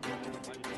Gracias.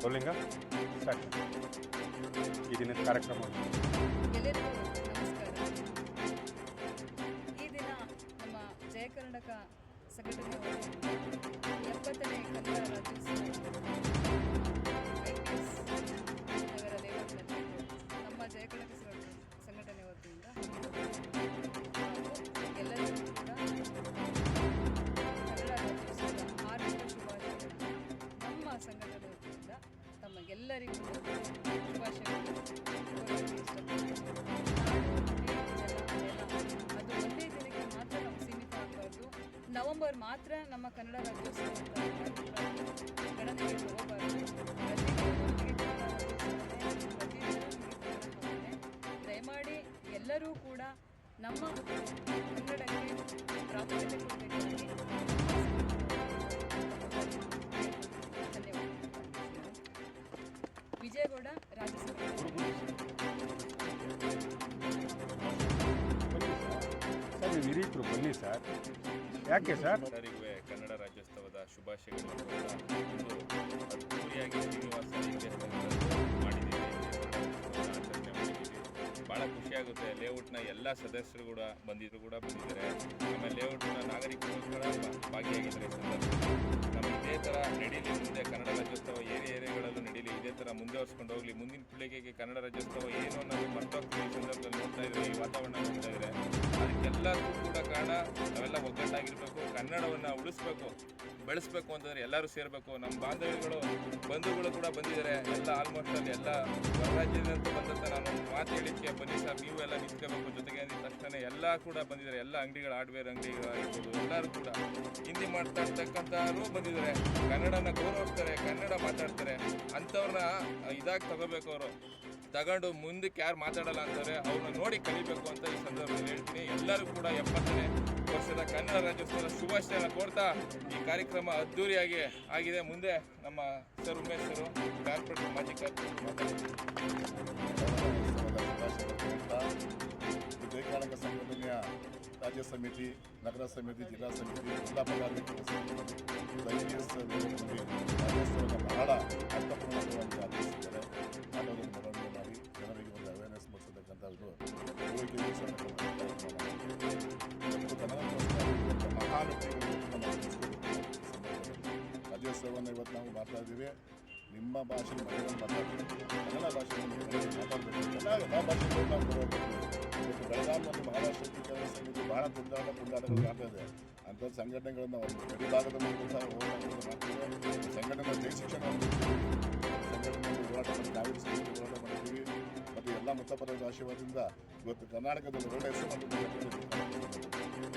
Bolingga, sakit. Ini jenis karakter mau. Kalian. ಸಘಟನೆಗಳು ಎಪ್ಪತ್ತನೇ ಕಂದ ರಚಿಸಿದ್ದಾರೆ ನವೆಂಬರ್ ಮಾತ್ರ ನಮ್ಮ ಕನ್ನಡ ರಾಜ್ಯೋತ್ಸವ ದಯಮಾಡಿ ಎಲ್ಲರೂ ಕೂಡ ನಮ್ಮ ಕನ್ನಡಕ್ಕೆ ಪ್ರಾಮುಖ್ಯತೆ ವಿಜಯಗೌಡ ರಾಜ್ಯಸಭೆ ಬನ್ನಿ ಸರ್. ಯಾಕೆ ಸರ್? ಕನ್ನಡ ರಾಜ್ಯೋತ್ಸವದ ಶುಭಾಶಯಗಳು ಭಾಳ ಖುಷಿಯಾಗುತ್ತೆ. ಲೇಔಟ್ನ ಎಲ್ಲ ಸದಸ್ಯರು ಕೂಡ ಬಂದಿದ್ರು ಕೂಡ ಬಂದಿದ್ದಾರೆ. ಆಮೇಲೆ ಲೇಔಟ್ನ ನಾಗರಿಕರು ಕೂಡ ಭಾಗಿಯಾಗಿದ್ದಾರೆ ನಮ್ಮ ಇದೇ ಥರ ನಡೀಲಿ, ಮುಂದೆ ಕನ್ನಡ ರಾಜ್ಯೋತ್ಸವ ಏರಿಯಾ ಏರಿಯಾಗಳಲ್ಲೂ ನಡೀಲಿ, ಇದೇ ಥರ ಮುಂದುವರ್ಸ್ಕೊಂಡು ಹೋಗಲಿ, ಮುಂದಿನ ಪೀಳಿಗೆಗೆ ಕನ್ನಡ ರಾಜ್ಯೋತ್ಸವ ಏನು ಅನ್ನೋದು ಮರ್ತೋಗ್ತೀವಿ ಸಂದರ್ಭದಲ್ಲಿ ನೋಡ್ತಾ ಇದ್ರೆ, ಈ ವಾತಾವರಣ ನೋಡ್ತಾ ಇದ್ದಾರೆ ಕೂಡ ಕಾರಣ, ನಾವೆಲ್ಲ ಒಗ್ಗಟ್ಟಾಗಿರಬೇಕು, ಕನ್ನಡವನ್ನು ಉಳಿಸ್ಬೇಕು. ಬೆಳೆಸ್ಬೇಕು ಅಂತಂದರೆ ಎಲ್ಲರೂ ಸೇರಬೇಕು. ನಮ್ಮ ಬಾಂಧವ್ಯಗಳು, ಬಂಧುಗಳು ಕೂಡ ಬಂದಿದ್ದಾರೆ. ಎಲ್ಲ ಆಲ್ಮೋಸ್ಟ್ ಅಲ್ಲಿ ಎಲ್ಲ ರಾಜ್ಯದಿಂದ ಬಂದಂತ ನಾನು ಮಾತು ಹೇಳಿಕೆ ಬನ್ನಿ ಸರ್. ನೀವು ಎಲ್ಲ ನಿಂತ್ಕೋಬೇಕು. ಜೊತೆಗೆ ಅಂದಿದ ತಕ್ಷಣ ಎಲ್ಲ ಕೂಡ ಬಂದಿದ್ದಾರೆ. ಎಲ್ಲ ಅಂಗಡಿಗಳು ಹಾರ್ಡ್ವೇರ್ ಅಂಗಡಿಗಳಾಗಿರ್ಬೋದು ಎಲ್ಲರೂ ಕೂಡ ಹಿಂದಿ ಮಾಡ್ತಾ ಇರ್ತಕ್ಕಂಥವ್ರು ಬಂದಿದ್ದಾರೆ. ಕನ್ನಡನ ಗೌರವಿಸ್ತಾರೆ, ಕನ್ನಡ ಮಾತಾಡ್ತಾರೆ. ಅಂಥವ್ರನ್ನ ಇದಾಗಿ ತಗೋಬೇಕು ಅವರು. ತಗೊಂಡು ಮುಂದಕ್ಕೆ ಯಾರು ಮಾತಾಡಲ್ಲ ಅಂತಾರೆ, ಅವ್ರನ್ನ ನೋಡಿ ಕಲಿಬೇಕು ಅಂತ ಈ ಸಂದರ್ಭದಲ್ಲಿ ಹೇಳ್ತೀನಿ. ಎಲ್ಲರೂ ಕೂಡ ಎಪ್ಪತ್ತನೇ ವರ್ಷದ ಕನ್ನಡ ರಾಜ್ಯೋತ್ಸವದ ಶುಭಾಶಯನ ಕೋರ್ತಾ ಈ ಕಾರ್ಯಕ್ರಮ ಅದ್ದೂರಿಯಾಗಿ ಆಗಿದೆ. ಮುಂದೆ ನಮ್ಮ ಸರ್ ಉಮೇಶ್ ಸರ್ ಕಾರ್ಪೊರೇಟ್ ಮಾಜಿ ಸಂಘಟನೆಯ ರಾಜ್ಯ ಸಮಿತಿ, ನಗರ ಸಮಿತಿ, ಜಿಲ್ಲಾ ಸಮಿತಿ, ಜಿಲ್ಲಾ ಪದಾಧಿಕಾರಿ ರಾಜ್ಯೋತ್ಸವದ ಬಹಳ ಅರ್ಥಪೂರ್ಣವಾಗಿ ಆಚರಿಸಿದ್ದಾರೆ. ಅದನ್ನು ಮಾಡಿ ಜನರಿಗೆ ಒಂದು ಅವೇರ್ನೆಸ್ ಮೂಡಿಸತಕ್ಕಂಥ ರಾಜ್ಯೋತ್ಸವವನ್ನು ಇವತ್ತು ನಾವು ಮಾಡ್ತಾ ಇದ್ದೀವಿ ನಿಮ್ಮ ಭಾಷೆ ಮನೆಯಲ್ಲಿ ಮಾತಾಡ್ತೀವಿ ಕನ್ನಡ ಭಾಷೆಯನ್ನು ಮನೆಯಲ್ಲಿ ಮಾತಾಡಬೇಕು ನಾವು ಇವತ್ತು ಬೆಳಗಾವಿನಲ್ಲಿ ಮಹಾರಾಷ್ಟ್ರ ಏಕೀಕರಣ ಸಮಿತಿ ಬಹಳ ತುಂಡಾಟ ತುಂಡಾಟಗಳು ಇದೆ ಅಂಥ ಸಂಘಟನೆಗಳನ್ನು ಗಡಿ ಭಾಗದ ಮೂಲಕ ಸಹ ಹೋರಾಟವನ್ನು ಮಾಡ್ತೀವಿ ಸಂಘಟನೆ ಜೈ ಶಿಕ್ಷಣ ಸಂಘಟನೆಯಲ್ಲಿ ಹೋರಾಟ ಮಾಡಿ ನಾಗರಿಕ ಹೋರಾಟ ಮಾಡಿದ್ದೀವಿ ಮತ್ತು ಎಲ್ಲ ಮತಪರದ ಆಶೀರ್ವಾದದಿಂದ ಇವತ್ತು ಕರ್ನಾಟಕದಲ್ಲಿ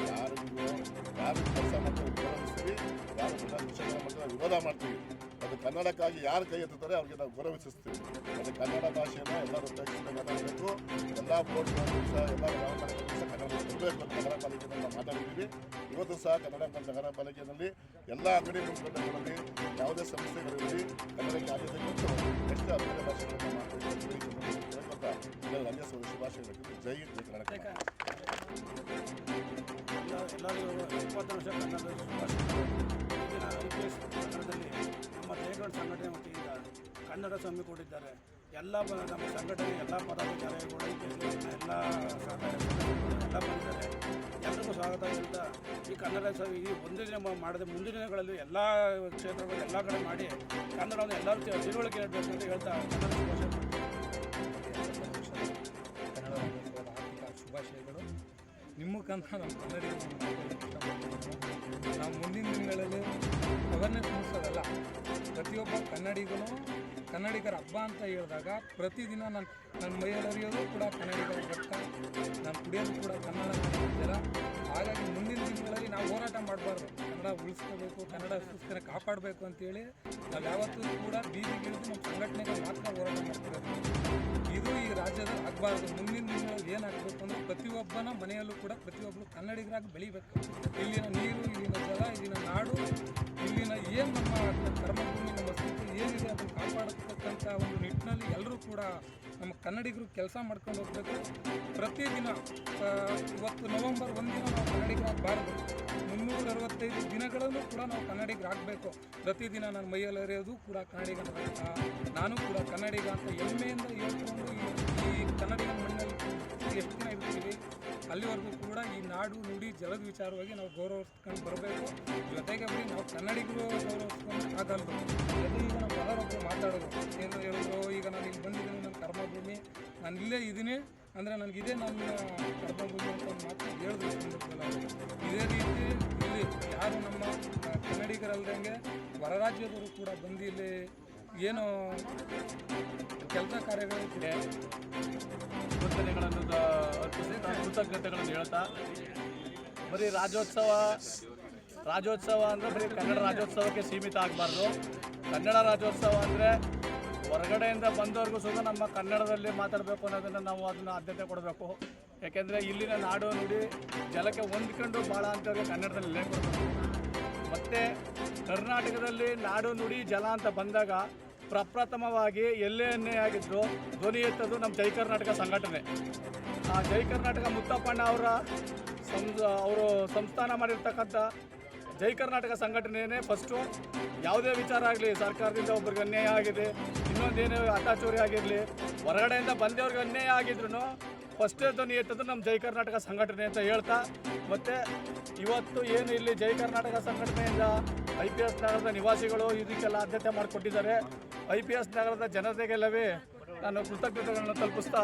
ಯಾರಿಗೂ ಯಾರು ಕೆಲಸ ಮಾಡ್ತಾರೆ ಗೌರವಿಸ್ತೀವಿ ಯಾರು ಶಿಕ್ಷಣ ಮಾಡ್ತಾರೆ ವಿರೋಧ ಮಾಡ್ತೀವಿ ಅದು ಕನ್ನಡಕ್ಕಾಗಿ ಯಾರು ಕೈ ಎತ್ತುತ್ತಾರೆ ಅವ್ರಿಗೆ ನಾವು ಗೌರವಿಸ್ತೀವಿ ಅದು ಕನ್ನಡ ಭಾಷೆಯನ್ನು ಎಲ್ಲರೂ ಉಪಯೋಗಿಸಿದ ಮಾತಾಡಬೇಕು ಎಲ್ಲ ಬೋರ್ಡ್ಗಳನ್ನು ಸಹ ಎಲ್ಲ ಗ್ರಾಮ ಪಾಲಿಕೆಯಲ್ಲೂ ಸಹ ಕನ್ನಡ ಪಾಲಿಕೆಯಲ್ಲಿ ನಾವು ಮಾತಾಡಿದ್ದೀವಿ. ಇವತ್ತು ಸಹ ಕನ್ನಡ ನಗರ ಪಾಲಿಕೆಯಲ್ಲಿ ಎಲ್ಲ ಅಂಗಡಿ ಮುಂಗಟ್ಟುಗಳಲ್ಲಿ ಯಾವುದೇ ಸಂಸ್ಥೆಗಳಿರಲಿ ಕನ್ನಡಕ್ಕೆ ಆದ್ಯತೆ ಕೊಟ್ಟು ಎಷ್ಟು ಬೇರೆ ಭಾಷೆಗಳನ್ನು ಮಾಡಬೇಕು ಅಂತ ಎಲ್ಲ ರಾಜ್ಯೋತ್ಸವದ ಶುಭಾಶಯಗಳು ಜೈ ಜೈ ಕನ್ನಡ ವರ್ಷ ಕನ್ನಡದಲ್ಲಿ ನಮ್ಮ ದೇಗೌಡ ಸಂಘಟನೆ ವತಿಯಿಂದ ಕನ್ನಡ ಹಮ್ಮಿಕೊಂಡಿದ್ದಾರೆ ಎಲ್ಲ ನಮ್ಮ ಸಂಘಟನೆ ಎಲ್ಲ ಪದಾಧಿಕಾರಿಗಳು, ಎಲ್ಲ ಎಲ್ಲ ಬಂದಿದ್ದಾರೆ ಎಲ್ಲರಿಗೂ ಸ್ವಾಗತ ಹೇಳ್ತಾ, ಈ ಕನ್ನಡ ಈ ಒಂದು ದಿನ ಮಾಡಿದ ಮುಂದಿನ ದಿನಗಳಲ್ಲಿ ಎಲ್ಲ ಕ್ಷೇತ್ರಗಳು ಎಲ್ಲ ಕಡೆ ಮಾಡಿ ಕನ್ನಡವನ್ನು ಎಲ್ಲರೂ ತಿಳುವಳಿಕೆ ನೀಡಬೇಕು ಅಂತ ಹೇಳ್ತಾ ಕನ್ನಡ ಕನ್ನಡ ಶುಭಾಶಯಗಳು. ನಿಮ್ಮ ಮುಖಾಂತರ ನಮ್ಮ ಕನ್ನಡಿಗರು ನಾವು ಮುಂದಿನ ದಿನಗಳಲ್ಲಿ ಅವೇರ್ನೆಸ್ ಮೂಡಿಸೋದಲ್ಲ ಪ್ರತಿಯೊಬ್ಬ ಕನ್ನಡಿಗನು ಕನ್ನಡಿಗರ ಹಬ್ಬ ಅಂತ ಹೇಳಿದಾಗ ಪ್ರತಿದಿನ ನಾನು ನನ್ನ ಮೈಯಲ್ಲಿ ಹರಿಯೋದು ಕೂಡ ಕನ್ನಡಿಗರ ಭಕ್ತ ನಾನು ಕುಡಿಯೋದು ಕೂಡ ಕನ್ನಡ ಹಾಗಾಗಿ ಮುಂದಿನ ದಿನಗಳಲ್ಲಿ ನಾವು ಹೋರಾಟ ಮಾಡಬಾರ್ದು. ಕನ್ನಡ ಉಳಿಸ್ಕೋಬೇಕು, ಕನ್ನಡ ಸುಸ್ಥಿರ ಕಾಪಾಡಬೇಕು ಅಂತೇಳಿ ನಾವು ಯಾವತ್ತೂ ಕೂಡ ಬೀದಿಗಿಳಿದು ನಮ್ಮ ಸಂಘಟನೆಗೆ ಮಾತ್ರ ಹೋರಾಟ ಮಾಡ್ತಿರೋದು. ರಾಜ್ಯದಲ್ಲಿ ಆಗಬಾರ್ದು ಮುಂದಿನ ದಿನಗಳಲ್ಲಿ ಏನಾಗಬೇಕು ಅಂದರೆ ಪ್ರತಿಯೊಬ್ಬನ ಮನೆಯಲ್ಲೂ ಕೂಡ ಪ್ರತಿಯೊಬ್ಬರು ಕನ್ನಡಿಗರಾಗಿ ಬೆಳಿಬೇಕು. ಇಲ್ಲಿನ ನೀರು, ಇಲ್ಲಿನ ಜಲ, ಇಲ್ಲಿನ ನಾಡು, ಇಲ್ಲಿನ ಏನು ನಮ್ಮ ಕರ್ಮಭೂಮಿ ನಮ್ಮ ಅಸ್ತಿತ್ವ ಏನಿದೆ ಅದನ್ನು ಕಾಪಾಡತಕ್ಕಂಥ ಒಂದು ನಿಟ್ಟಿನಲ್ಲಿ ಎಲ್ಲರೂ ಕೂಡ ನಮ್ಮ ಕನ್ನಡಿಗರು ಕೆಲಸ ಮಾಡ್ಕೊಂಡು ಹೋಗ್ಬೇಕು. ಪ್ರತಿದಿನ ಇವತ್ತು ನವೆಂಬರ್ ಒಂದಿನ ನಾವು ಕನ್ನಡಿಗರಾಗಬಾರ್ದು. ಮುನ್ನೂರ ಅರವತ್ತೈದು ದಿನಗಳಲ್ಲೂ ಕೂಡ ನಾವು ಕನ್ನಡಿಗರಾಗಬೇಕು. ಪ್ರತಿದಿನ ನನ್ನ ಮೈಯಲ್ಲಿ ಕೂಡ ಕನ್ನಡಿಗ ನಾನು ಕೂಡ ಕನ್ನಡಿಗ ಅಂತ ಹೆಮ್ಮೆಯಿಂದ ಹೇಳ್ಕೊಂಡು ಈ ಕನ್ನಡಿಗ ಮಣ್ಣಲ್ಲಿ ಎಷ್ಟು ದಿನ ಇರ್ತೀವಿ ಅಲ್ಲಿವರೆಗೂ ಕೂಡ ಈ ನಾಡು ನುಡಿ ಜಲದ ವಿಚಾರವಾಗಿ ನಾವು ಗೌರವಿಸ್ಕೊಂಡು ಬರಬೇಕು. ಜೊತೆಗೆ ಬರೀ ನಾವು ಕನ್ನಡಿಗರು ಗೌರವಿಸ್ಕೊಂಡು ಆಗಲ್ದು ಅದು ಈಗ ನಮ್ಮ ಪದರೊಬ್ಬರು ಮಾತಾಡೋದು. ಏನು ಹೇಳಿದ್ರು ಈಗ ನಾನು ಇಲ್ಲಿ ಬಂದಿದ್ದೀನಿ, ನನ್ನ ಕರ್ಮಭೂಮಿ. ನಾನು ಇಲ್ಲೇ ಇದ್ದೀನಿ. ಅಂದರೆ ನನಗಿದೇ ನನ್ನ ಕರ್ಮಭೂಮಿ ಅಂತ ಒಂದು ಮಾತು ಹೇಳಿದ್ರು. ಇದೇ ರೀತಿ ಇಲ್ಲಿ ಯಾರು ನಮ್ಮ ಕನ್ನಡಿಗರಲ್ದಂಗೆ, ಹೊರ ರಾಜ್ಯದವರು ಕೂಡ ಬಂದು ಇಲ್ಲಿ ಏನು ಕೆಲಸ ಕಾರ್ಯಗಳಿದೆ ಕೃತಜ್ಞತೆಗಳನ್ನು ಕೃತಜ್ಞತೆಗಳನ್ನು ಹೇಳ್ತಾ, ಬರೀ ರಾಜ್ಯೋತ್ಸವ ರಾಜ್ಯೋತ್ಸವ ಅಂದರೆ ಬರೀ ಕನ್ನಡ ರಾಜ್ಯೋತ್ಸವಕ್ಕೆ ಸೀಮಿತ ಆಗಬಾರ್ದು. ಕನ್ನಡ ರಾಜ್ಯೋತ್ಸವ ಅಂದರೆ ಹೊರಗಡೆಯಿಂದ ಬಂದವರಿಗೂ ಸುದ ನಮ್ಮ ಕನ್ನಡದಲ್ಲಿ ಮಾತಾಡಬೇಕು ಅನ್ನೋದನ್ನು ನಾವು ಅದನ್ನು ಆದ್ಯತೆ ಕೊಡಬೇಕು. ಯಾಕೆಂದರೆ ಇಲ್ಲಿನ ನಾಡು ನುಡಿ ಜಲಕ್ಕೆ ಹೊಂದ್ಕೊಂಡು ಭಾಳ ಅಂತವ್ರಿಗೆ ಕನ್ನಡದಲ್ಲಿ ಲೇಖ ಮತ್ತು ಕರ್ನಾಟಕದಲ್ಲಿ ನಾಡು ನುಡಿ ಜಲ ಅಂತ ಬಂದಾಗ ಪ್ರಪ್ರಥಮವಾಗಿ ಎಲ್ಲೇ ಅನ್ನೇ ಆಗಿದ್ರು. ಧ್ವನಿ ಎತ್ತದು ನಮ್ಮ ಜೈ ಕರ್ನಾಟಕ ಸಂಘಟನೆ. ಆ ಜೈ ಕರ್ನಾಟಕ ಮುತ್ತಪ್ಪಣ್ಣ ಅವರ ಅವರು ಸಂಸ್ಥಾನ ಮಾಡಿರ್ತಕ್ಕಂಥ ಜೈ ಕರ್ನಾಟಕ ಸಂಘಟನೆಯೇ ಫಸ್ಟು ಯಾವುದೇ ವಿಚಾರ ಆಗಲಿ, ಸರ್ಕಾರದಿಂದ ಒಬ್ರಿಗೆ ಅನ್ಯಾಯ ಆಗಿದೆ, ಇನ್ನೊಂದೇನೇ ಅಟಾಚೂರಿ ಆಗಿರಲಿ, ಹೊರಗಡೆಯಿಂದ ಬಂದವ್ರಿಗೆ ಅನ್ಯಾಯ ಆಗಿದ್ರು ಫಸ್ಟೇ ಧ್ವನಿ ಎತ್ತದು ನಮ್ಮ ಜೈ ಕರ್ನಾಟಕ ಸಂಘಟನೆ ಅಂತ ಹೇಳ್ತಾ, ಮತ್ತು ಇವತ್ತು ಏನು ಇಲ್ಲಿ ಜೈ ಕರ್ನಾಟಕ ಸಂಘಟನೆಯಿಂದ ಐ ಪಿ ಎಸ್ ನಗರದ ನಿವಾಸಿಗಳು ಇದಕ್ಕೆಲ್ಲ ಆದ್ಯತೆ ಮಾಡಿಕೊಟ್ಟಿದ್ದಾರೆ. ಐ ಪಿ ಎಸ್ ನಗರದ ಜನತೆಗೆಲ್ಲವೇ ನಾನು ಕೃತಜ್ಞತೆಗಳನ್ನು ತಲುಪಿಸ್ತಾ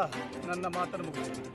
ನನ್ನ ಮಾತನ್ನು ಮುಗಿಸ್ತೀನಿ.